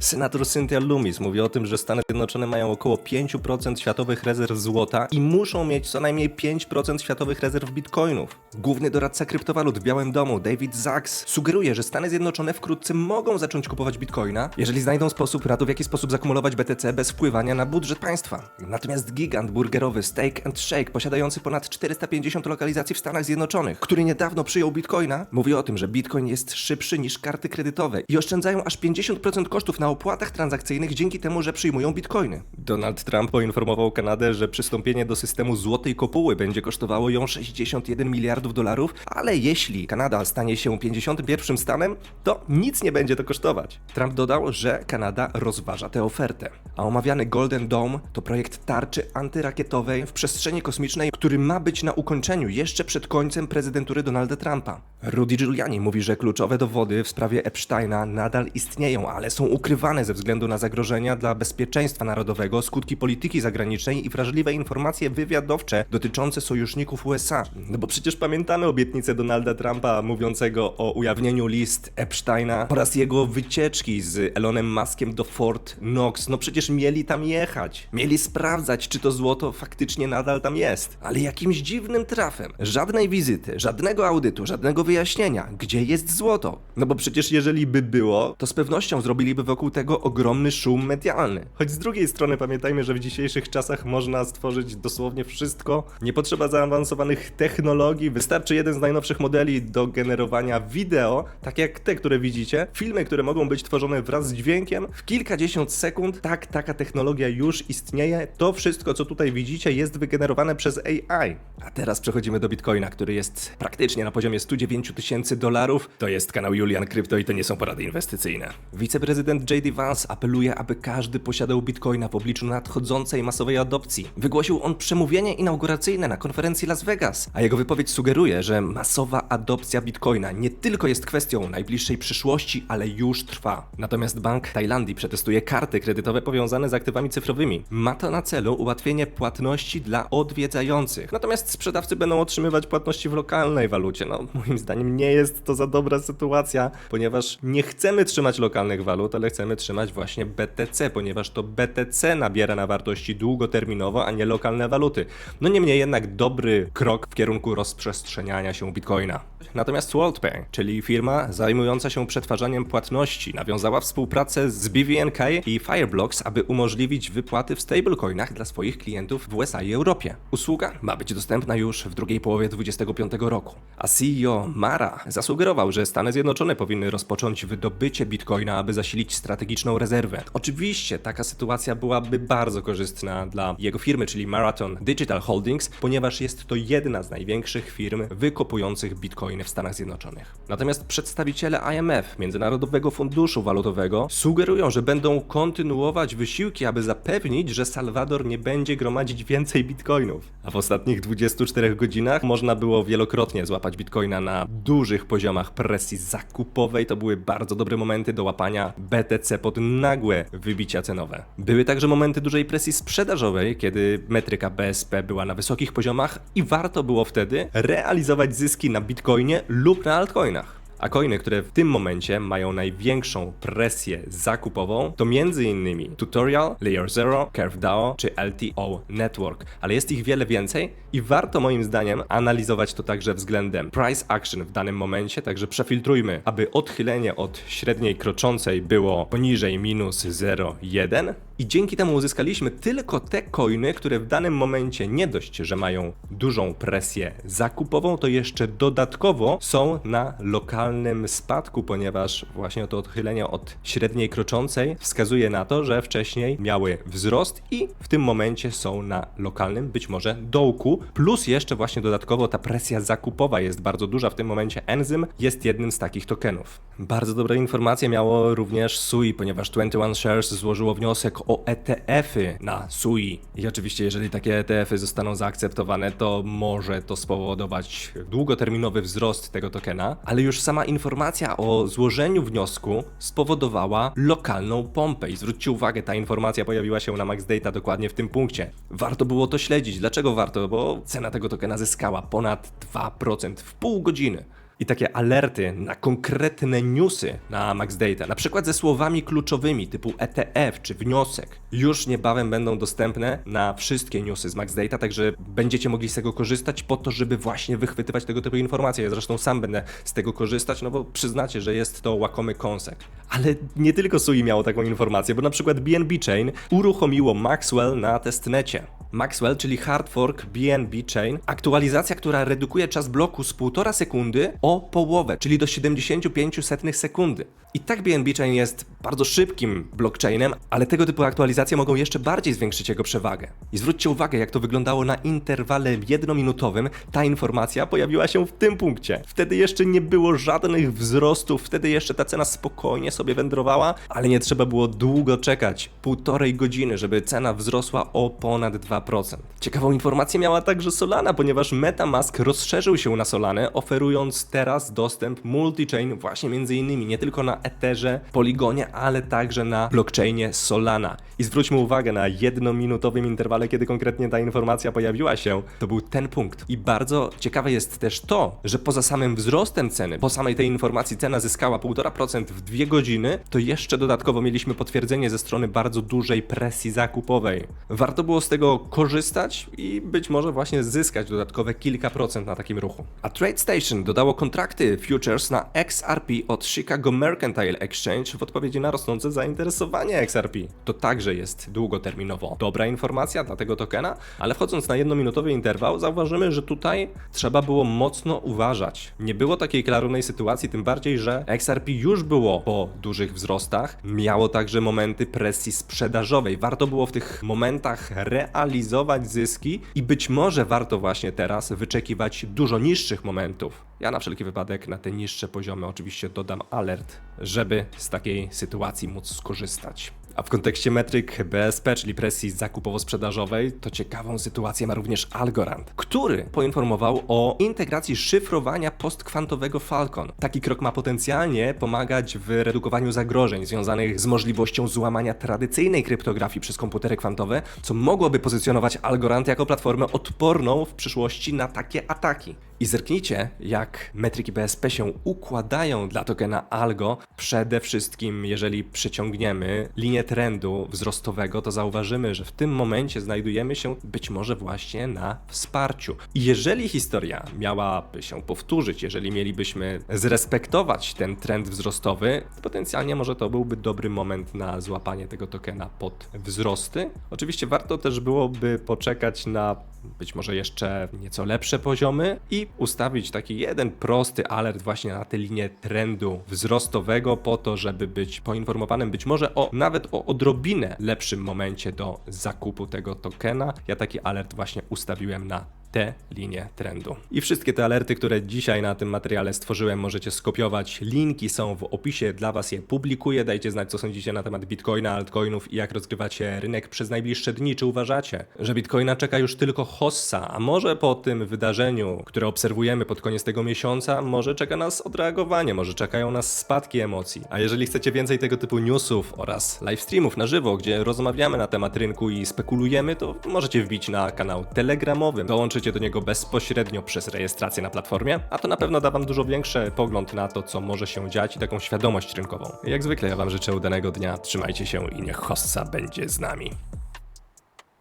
Senator Cynthia Loomis mówi o tym, że Stany Zjednoczone mają około 5% światowych rezerw złota i muszą mieć co najmniej 5% światowych rezerw bitcoinów. Główny doradca kryptowalut w Białym Domu, David Sachs, sugeruje, że Stany Zjednoczone wkrótce mogą zacząć kupować bitcoina, jeżeli znajdą sposób na to, w jaki sposób zakumulować BTC bez wpływania na budżet państwa. Natomiast gigant burgerowy Steak and Shake, posiadający ponad 450 lokalizacji w Stanach Zjednoczonych, który niedawno przyjął bitcoina, mówi o tym, że bitcoin jest szybszy niż karty kredytowe i oszczędzają aż 50% kosztów na opłatach transakcyjnych dzięki temu, że przyjmują bitcoiny. Donald Trump poinformował Kanadę, że przystąpienie do systemu złotej kopuły będzie kosztowało ją 61 miliardów dolarów, ale jeśli Kanada stanie się 51 stanem, to nic nie będzie to kosztować. Trump dodał, że Kanada rozważa tę ofertę. A omawiany Golden Dome to projekt tarczy antyrakietowej w przestrzeni kosmicznej, który ma być na ukończeniu jeszcze przed końcem prezydentury Donalda Trumpa. Rudy Giuliani mówi, że kluczowe dowody w sprawie Epsteina nadal istnieją, ale są ukrywane ze względu na zagrożenia dla bezpieczeństwa narodowego, skutki polityki zagranicznej i wrażliwe informacje wywiadowcze dotyczące sojuszników USA. No bo przecież pamiętamy obietnicę Donalda Trumpa mówiącego o ujawnieniu list Epsteina oraz jego wycieczki z Elonem Muskiem do Fort Knox. No przecież mieli tam jechać. Mieli sprawdzać, czy to złoto faktycznie nadal tam jest. Ale jakimś dziwnym trafem. Żadnej wizyty, żadnego audytu, żadnego wyjaśnienia, gdzie jest złoto. No bo przecież jeżeli by było, to z pewnością zrobiliby wokół tego ogromny szum medialny. Choć z drugiej strony pamiętajmy, że w dzisiejszych czasach można stworzyć dosłownie wszystko. Nie potrzeba zaawansowanych technologii, wystarczy jeden z najnowszych modeli do generowania wideo, tak jak te, które widzicie. Filmy, które mogą być tworzone wraz z dźwiękiem w kilkadziesiąt sekund. Tak, taka technologia już istnieje. To wszystko, co tutaj widzicie, jest wygenerowane przez AI. A teraz przechodzimy do Bitcoina, który jest praktycznie na poziomie 109 tysięcy dolarów. To jest kanał Julian Krypto i to nie są porady inwestycyjne. Wiceprezydent JD Vance apeluje, aby każdy posiadał Bitcoina w obliczu nadchodzącej masowej adopcji. Wygłosił on przemówienie inauguracyjne na konferencji Las Vegas, a jego wypowiedź sugeruje, że masowa adopcja Bitcoina nie tylko jest kwestią najbliższej przyszłości, ale już trwa. Natomiast Bank Tajlandii przetestuje karty kredytowe powiązane z aktywami cyfrowymi. Ma to na celu ułatwienie płatności dla odwiedzających. Natomiast sprzedawcy będą otrzymywać płatności w lokalnej walucie. No, moim zdaniem nie jest to za dobra sytuacja, ponieważ nie chcemy trzymać lokalnych walut, ale chcemy trzymać właśnie BTC, ponieważ to BTC nabiera na wartości długoterminowo, a nie lokalne waluty. No niemniej jednak dobry krok w kierunku rozprzestrzeniania się Bitcoina. Natomiast WorldPay, czyli firma zajmująca się przetwarzaniem płatności, nawiązała współpracę z BVNK i Fireblocks, aby umożliwić wypłaty w stablecoinach dla swoich klientów w USA i Europie. Usługa ma być dostępna już w drugiej połowie 2025 roku. A CEO Mara zasugerował, że Stany Zjednoczone powinny rozpocząć wydobycie bitcoina, aby zasilić strategiczną rezerwę. Oczywiście taka sytuacja byłaby bardzo korzystna dla jego firmy, czyli Marathon Digital Holdings, ponieważ jest to jedna z największych firm wykopujących bitcoiny w Stanach Zjednoczonych. Natomiast przedstawiciele IMF, Międzynarodowego Funduszu Walutowego, sugerują, że będą kontynuować wysiłki, aby zapewnić, że Salwador nie będzie gromadzić więcej bitcoinów. A w ostatnich 24 godzinach można było wielokrotnie złapać bitcoina na dużych poziomach presji zakupowej. To były bardzo dobre momenty do łapania BTC pod nagłe wybicia cenowe. Były także momenty dużej presji sprzedażowej, kiedy metryka BSP była na wysokich poziomach i warto było wtedy realizować zyski na bitcoinie lub na altcoinach. A coiny, które w tym momencie mają największą presję zakupową, to m.in. Tutorial, Layer Zero, CurveDAO czy LTO Network. Ale jest ich wiele więcej i warto moim zdaniem analizować to także względem price action w danym momencie, także przefiltrujmy, aby odchylenie od średniej kroczącej było poniżej minus 0,1 i dzięki temu uzyskaliśmy tylko te coiny, które w danym momencie nie dość, że mają dużą presję zakupową, to jeszcze dodatkowo są na lokalnym spadku, ponieważ właśnie to odchylenie od średniej kroczącej wskazuje na to, że wcześniej miały wzrost i w tym momencie są na lokalnym, być może dołku, plus jeszcze właśnie dodatkowo ta presja zakupowa jest bardzo duża w tym momencie. Enzym jest jednym z takich tokenów. Bardzo dobre informacje miało również SUI, ponieważ 21 Shares złożyło wniosek o ETF-y na SUI. I oczywiście, jeżeli takie ETF-y zostaną zaakceptowane, to może to spowodować długoterminowy wzrost tego tokena, ale już sama informacja o złożeniu wniosku spowodowała lokalną pompę. I zwróćcie uwagę, ta informacja pojawiła się na Max Data dokładnie w tym punkcie. Warto było to śledzić. Dlaczego warto? Bo cena tego tokena zyskała ponad 2% w pół godziny. I takie alerty na konkretne newsy na Max Data, na przykład ze słowami kluczowymi typu ETF czy wniosek, już niebawem będą dostępne na wszystkie newsy z Max Data, także będziecie mogli z tego korzystać po to, żeby właśnie wychwytywać tego typu informacje. Ja zresztą sam będę z tego korzystać, no bo przyznacie, że jest to łakomy kąsek. Ale nie tylko Sui miało taką informację, bo na przykład BNB Chain uruchomiło Maxwell na testnecie. Maxwell, czyli hard fork BNB Chain, aktualizacja, która redukuje czas bloku z 1,5 sekundy o połowę, czyli do 75 setnych sekundy. I tak BNB Chain jest bardzo szybkim blockchainem, ale tego typu aktualizacje mogą jeszcze bardziej zwiększyć jego przewagę. I zwróćcie uwagę, jak to wyglądało na interwale jednominutowym. Ta informacja pojawiła się w tym punkcie. Wtedy jeszcze nie było żadnych wzrostów, wtedy jeszcze ta cena spokojnie sobie wędrowała, ale nie trzeba było długo czekać półtorej godziny, żeby cena wzrosła o ponad 2%. Ciekawą informację miała także Solana, ponieważ MetaMask rozszerzył się na Solanę, oferując teraz dostęp multi-chain właśnie między innymi nie tylko na Etherze, Polygonie, ale także na blockchainie Solana. I zwróćmy uwagę na jednominutowym interwale, kiedy konkretnie ta informacja pojawiła się, to był ten punkt. I bardzo ciekawe jest też to, że poza samym wzrostem ceny, po samej tej informacji cena zyskała 1,5% w dwie godziny, to jeszcze dodatkowo mieliśmy potwierdzenie ze strony bardzo dużej presji zakupowej. Warto było z tego korzystać i być może właśnie zyskać dodatkowe kilka procent na takim ruchu. A TradeStation dodało kontrakty futures na XRP od Chicago Mercantile Exchange w odpowiedzi na rosnące zainteresowanie XRP. To także jest długoterminowo dobra informacja dla tego tokena, ale wchodząc na jednominutowy interwał, zauważymy, że tutaj trzeba było mocno uważać. Nie było takiej klarownej sytuacji, tym bardziej, że XRP już było po dużych wzrostach, miało także momenty presji sprzedażowej. Warto było w tych momentach realizować zyski i być może warto właśnie teraz wyczekiwać dużo niższych momentów. Ja na wszelki wypadek na te niższe poziomy oczywiście dodam alert, żeby z takiej sytuacji móc skorzystać. A w kontekście metryk BSP, czyli presji zakupowo-sprzedażowej, to ciekawą sytuację ma również Algorand, który poinformował o integracji szyfrowania postkwantowego Falcon. Taki krok ma potencjalnie pomagać w redukowaniu zagrożeń związanych z możliwością złamania tradycyjnej kryptografii przez komputery kwantowe, co mogłoby pozycjonować Algorand jako platformę odporną w przyszłości na takie ataki. I zerknijcie, jak metryki BSP się układają dla tokena Algo. Przede wszystkim, jeżeli przeciągniemy linię trendu wzrostowego, to zauważymy, że w tym momencie znajdujemy się być może właśnie na wsparciu. I jeżeli historia miałaby się powtórzyć, jeżeli mielibyśmy zrespektować ten trend wzrostowy, potencjalnie może to byłby dobry moment na złapanie tego tokena pod wzrosty. Oczywiście warto też byłoby poczekać na być może jeszcze nieco lepsze poziomy i ustawić taki jeden prosty alert właśnie na tę linię trendu wzrostowego po to, żeby być poinformowanym być może o nawet o odrobinę lepszym momencie do zakupu tego tokena. Ja taki alert właśnie ustawiłem na te linie trendu. I wszystkie te alerty, które dzisiaj na tym materiale stworzyłem, możecie skopiować. Linki są w opisie, dla Was je publikuję. Dajcie znać, co sądzicie na temat Bitcoina, altcoinów i jak rozgrywacie rynek przez najbliższe dni. Czy uważacie, że Bitcoina czeka już tylko hossa, a może po tym wydarzeniu, które obserwujemy pod koniec tego miesiąca, może czeka nas odreagowanie, może czekają nas spadki emocji. A jeżeli chcecie więcej tego typu newsów oraz live streamów na żywo, gdzie rozmawiamy na temat rynku i spekulujemy, to możecie wbić na kanał telegramowy. Do niego bezpośrednio przez rejestrację na platformie, a to na pewno da Wam dużo większy pogląd na to, co może się dziać i taką świadomość rynkową. Jak zwykle ja Wam życzę udanego dnia, trzymajcie się i niech hossa będzie z nami.